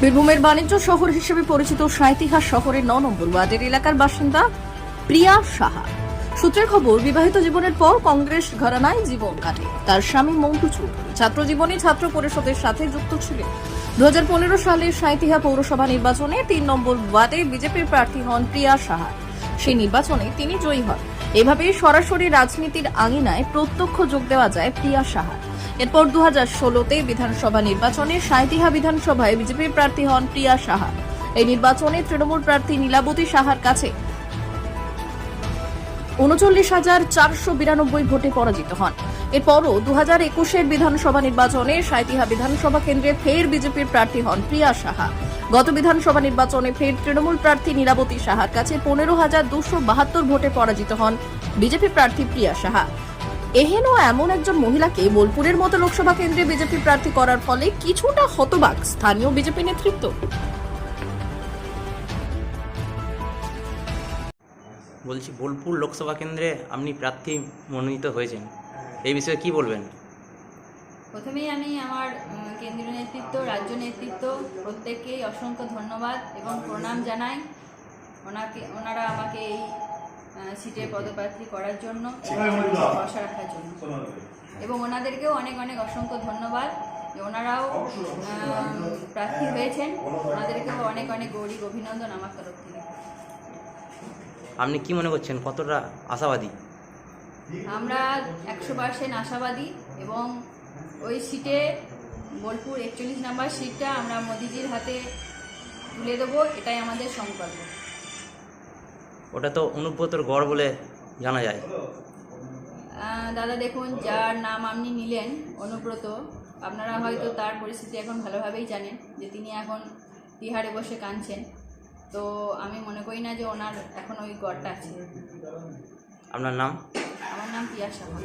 বীরভূমের বাণিজ্য শহর হিসেবে পরিচিত সাঁইতিহাস শহরের ন নম্বর ওয়ার্ডের এলাকার বাসিন্দা প্রিয়া সাহা। সূত্রের খবর, বিবাহিত জীবনের পর কংগ্রেস ঘরানায় জীবন কাটে। তার স্বামী মন্টু চৌধুরী ছাত্র জীবনে ছাত্র পরিষদের সাথে যুক্ত ছিলেন। দু হাজার পনেরো সালে সাঁইতিহা পৌরসভা নির্বাচনে তিন নম্বর ওয়ার্ডে বিজেপির প্রার্থী হন প্রিয়া সাহা। সেই নির্বাচনে তিনি জয়ী হন। এভাবেই সরাসরি রাজনীতির আঙিনায় প্রত্যক্ষ যোগ দেওয়া যায় প্রিয়া সাহা। এরপর দু হাজার ষোলোতে বিধানসভা নির্বাচনে সাঁইতিহা বিধানসভায় বিজেপির প্রার্থী হন প্রিয়া সাহা। এই নির্বাচনে তৃণমূল প্রার্থী নীলাবতী সাহার কাছে উনচল্লিশ হাজার চারশো বিরানব্বই ভোটে পরাজিত হন। এরপরও দু হাজার একুশের বিধানসভা নির্বাচনে সাঁইতিহা বিধানসভা কেন্দ্রে ফের বিজেপির প্রার্থী হন প্রিয়া সাহা। গত বিধানসভা নির্বাচনে ফের তৃণমূল প্রার্থী নীলাবতী সাহার কাছে পনেরো হাজার দুশো বাহাত্তর ভোটে পরাজিত হন বিজেপি প্রার্থী প্রিয়া সাহা। এহেন এমন একজন মহিলাকে বোলপুরের মতো লোকসভা কেন্দ্রে বিজেপি প্রার্থী করার ফলে কিছুটা হতবাক স্থানীয় বিজেপি নেতৃত্ব। বলছি, বোলপুর লোকসভা কেন্দ্রে আপনি প্রার্থী মনোনীত হয়েছেন। এই বিষয়ে কি বলবেন? প্রথমেই আমি আমার কেন্দ্রীয় নেতৃত্ব রাজ্য নেতৃত্ব প্রত্যেককেই অসংখ্য ধন্যবাদ এবং প্রণাম জানাই ওনাকে ওনারা আমাকে এই সিটে পদপ্রার্থী করার জন্য ভরসা রাখার জন্য। এবং ওনাদেরকেও অনেক অনেক অসংখ্য ধন্যবাদ। যে ওনারাও প্রার্থী হয়েছেন। ওনাদেরকেও অনেক অনেক গৌরী অভিনন্দন আমার তরফ থেকে। আপনি কি মনে করছেন? কতটা আশাবাদী? আমরা একশো পার্সেন্ট আশাবাদী এবং ওই সিটে বোলপুর একচল্লিশ নাম্বার সিটটা আমরা মোদিজির হাতে তুলে দেবো এটাই আমাদের সংকল্প। ওটা তো অনুব্রতর গড় বলে জানা যায়। দাদা দেখুন যার নাম আপনি নিলেন অনুব্রত আপনারা হয়তো তার পরিস্থিতি এখন ভালোভাবেই জানেন যে তিনি এখন তিহারে বসে কাঁদছেন। তো আমি মনে করি না যে ওনার এখন ওই গড়টা আছে। আপনার নাম? আমার নাম পিয়া সাহা।